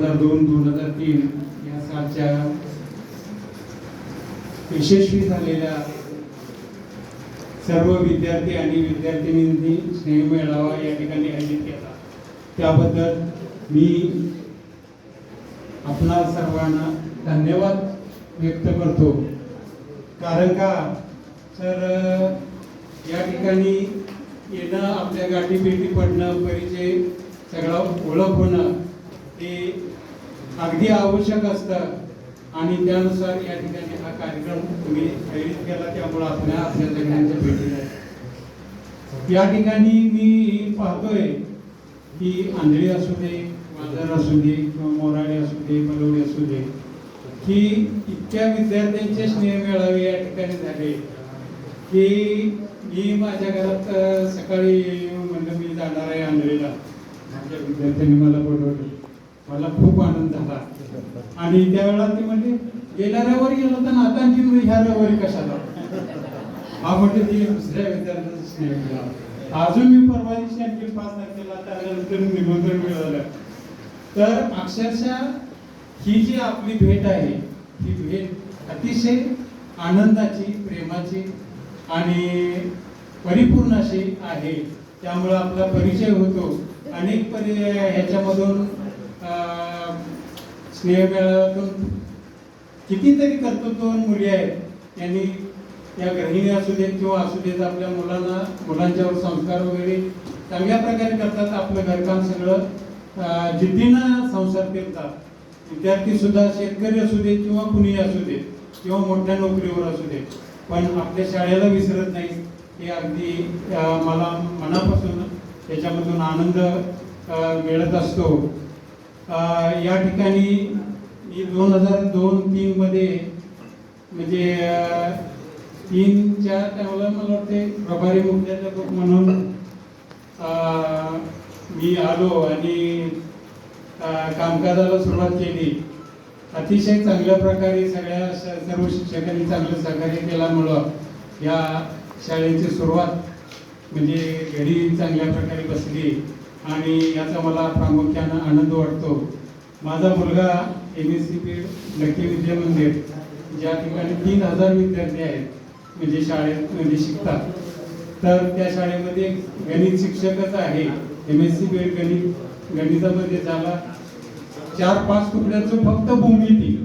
हजार दोन दोन हजार तीन या सालच्या यशस्वी झालेल्या सर्व विद्यार्थी आणि विद्यार्थिनींनी स्नेह मेळावा या ठिकाणी आयोजित केला. त्याबद्दल मी आपणा सर्वांना धन्यवाद व्यक्त करतो. कारण का? तर या ठिकाणी येणं आपल्या गाठी भेटी पडणं परिचय सगळा ओळख होणं हे अगदी आवश्यक असतं आणि त्यानुसार या ठिकाणी हा कार्यक्रम तुम्ही आयोजित केला त्यामुळे आपल्या आपल्या सगळ्यांच्या भेटी या ठिकाणी मी पाहतोय की आंधळी असू दे मांजर असू दे किंवा मोराळे असू दे बलवडी असू दे की इतक्या विद्यार्थ्यांचे स्नेह मिळावे या ठिकाणी झाले. की मी माझ्या घरात सकाळी म्हणलं मी जाणार आहे आंधळीला. माझ्या विद्यार्थ्यांनी मला बोलवलं. मला खूप आनंद झाला. आणि त्यावेळेला ते म्हणजे गेल्या रविवारी गेलो तर आता आणखी मी ह्या रविवारी कशाला? हा म्हणजे ती दुसऱ्या विद्यार्थ्यांचा स्नेह मिळाला. अजून मी परवा दिवशी आणखी पाच तारखेला त्यानंतर निमंत्रण मिळालं तर अक्षरशः ही जी आपली भेट आहे ही भेट अतिशय आनंदाची प्रेमाची आणि परिपूर्ण अशी आहे. त्यामुळं आपला परिचय होतो. अनेक परि ह्याच्यामधून स्नेहमेळाव्यातून कितीतरी कर्तृत्ववान मुली आहेत. त्यांनी या गृहिणी असू देत किंवा असू देत आपल्या मुलांना मुलांच्यावर संस्कार वगैरे चांगल्या प्रकारे करतात आपलं घरकाम सगळं. जिद्दीनं संसार करतात विद्यार्थी सुद्धा शेतकरी असू देत किंवा कुणी असू देत किंवा मोठ्या नोकरीवर असू देत पण आपल्या शाळेला विसरत नाही हे अगदी मला मनापासून त्याच्यामधून आनंद मिळत असतो. या ठिकाणी मी दोन हजार दोन तीनमध्ये म्हणजे तीनच्या त्यावेळेला मला वाटते प्रभारी मुख्याध्यापक म्हणून मी आलो आणि कामकाजाला सुरुवात केली. अतिशय चांगल्या प्रकारे सगळ्या सर्व शिक्षकांनी चांगलं सहकार्य केल्यामुळं या शाळेची सुरुवात म्हणजे घरी चांगल्या प्रकारे बसली. आणि याचा मला प्रामुख्यानं आनंद वाटतो. माझा मुलगा एम एस सी पी लक्की विद्या मंदिर ज्या ठिकाणी तीन हजार विद्यार्थी आहेत म्हणजे शाळेत म्हणजे शिकतात. तर त्या शाळेमध्ये गणित शिक्षकच आहे. एम एस सी बी गणित गणितामध्ये झाला चार पाच तुकड्याचं फक्त भूमिती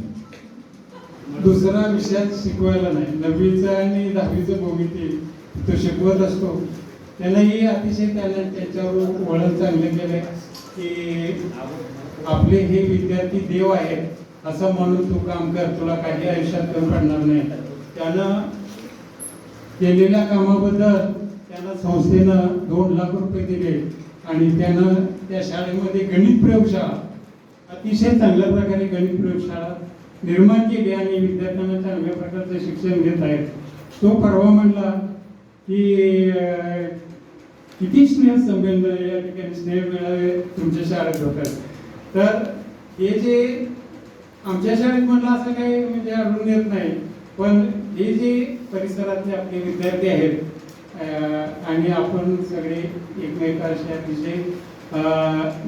दुसरा विषयात शिकवायला नाही. नववीचं आणि दहावीचं भूमिती तो शिकवत असतो. त्यांनाही अतिशय त्याला त्याच्यावर वळण चांगलं केलंय की आपले हे विद्यार्थी देव आहेत असं म्हणून तू काम कर तुला काही आयुष्यात करू पडणार नाही. त्यानं केलेल्या कामाबद्दल त्यांना संस्थेनं दोन लाख रुपये दिले आणि त्यानं त्या शाळेमध्ये गणित प्रयोगशाळा अतिशय चांगल्या प्रकारे गणित प्रयोगशाळा निर्माण केली आणि विद्यार्थ्यांना चांगल्या प्रकारचं शिक्षण घेत आहेत. तो परवा म्हणला की किती स्नेह संबंध या ठिकाणी स्नेह मिळावे तुमच्या शाळेत होतात तर हे जे आमच्या शाळेत म्हणलं असं काही म्हणजे आढळून येत नाही पण हे जे परिसरातले आपले विद्यार्थी आहेत आणि आपण सगळे एकमेकांशी अतिशय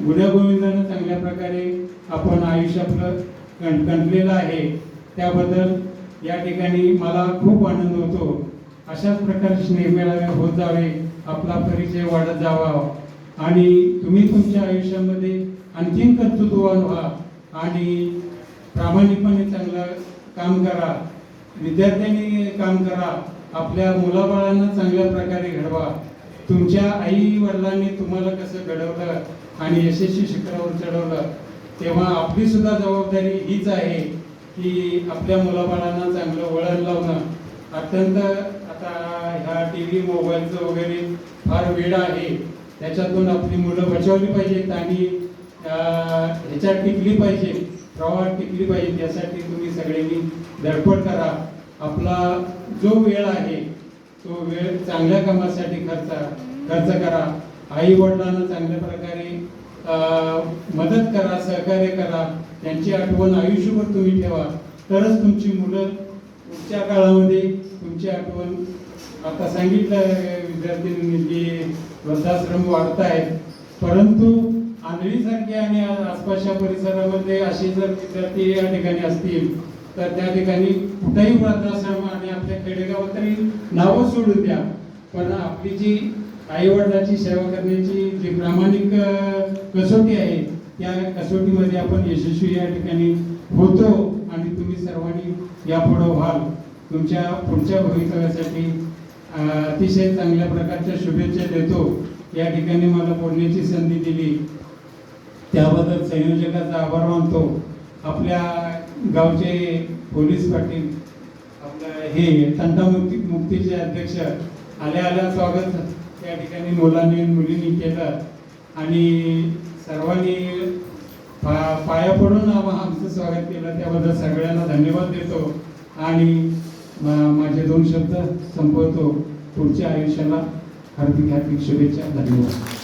गुण्यागोविंदानं चांगल्या प्रकारे आपण आयुष्य आपलं गण गणलेलं आहे त्याबद्दल या ठिकाणी मला खूप आनंद होतो अशाच प्रकारे स्नेहमेळावे होत जावे आपला परिचय वाढत जावा. आणि तुम्ही तुमच्या आयुष्यामध्ये आणखीन कर्तृत्ववान व्हा आणि प्रामाणिकपणे चांगलं काम करा. विद्यार्थ्यांनी काम करा. आपल्या मुलाबाळांना चांगल्या प्रकारे घडवा. तुमच्या आई वडिलांनी तुम्हाला कसं घडवलं आणि यशस्वी शिखरावर चढवलं तेव्हा आपली सुद्धा जबाबदारी हीच आहे की आपल्या मुलाबाळांना चांगलं वळण लावणं. अत्यंत आता ह्या टी व्ही मोबाईलचं वगैरे फार वेळ आहे. त्याच्यातून आपली मुलं बचावली पाहिजेत आणि ह्याच्यात टिकली पाहिजे प्रवाहात टिकली पाहिजे त्यासाठी तुम्ही सगळ्यांनी धडपड करा. आपला जो वेळ आहे तो वेळ चांगल्या कामासाठी खर्च खर्च करा. आई वडिलांना चांगल्या प्रकारे मदत करा सहकार्य करा. त्यांची आठवण आयुष्यभर तुम्ही ठेवा. तरच तुमची मुलं पुढच्या काळामध्ये तुमची आठवण. आता सांगितलं विद्यार्थ्यांनी की वृद्धाश्रम वाढत आहेत परंतु आंधळीसारखे आणि आसपासच्या परिसरामध्ये असे जर विद्यार्थी या ठिकाणी असतील तर त्या ठिकाणी कुठेही वृद्धाश्रम आणि आपल्या खेडेगावात तरी नावं सोडून द्या. पण आपली जी आई वडिलाची सेवा करण्याची जी प्रामाणिक कसोटी आहे त्या कसोटीमध्ये आपण यशस्वी या ठिकाणी होतो आणि तुम्ही सर्वांनी यापुढं व्हाल. तुमच्या पुढच्या भवितव्यासाठी अतिशय चांगल्या प्रकारच्या शुभेच्छा देतो. या ठिकाणी मला बोलण्याची संधी दिली. त्याबद्दल संयोजकाचा आभार मानतो. आपल्या गावचे पोलीस पाटील आपलं हे तंटामुक्ती मुक्तीचे अध्यक्ष आल्या आल्या स्वागत. या ठिकाणी मुलांनी मुलींनी केलं. आणि सर्वांनी पा पाया पडून आम- आमचं स्वागत केलं. त्याबद्दल सगळ्यांना धन्यवाद देतो. आणि माझे दोन शब्द संपवतो. पुढच्या आयुष्याला हार्दिक हार्दिक शुभेच्छा. धन्यवाद.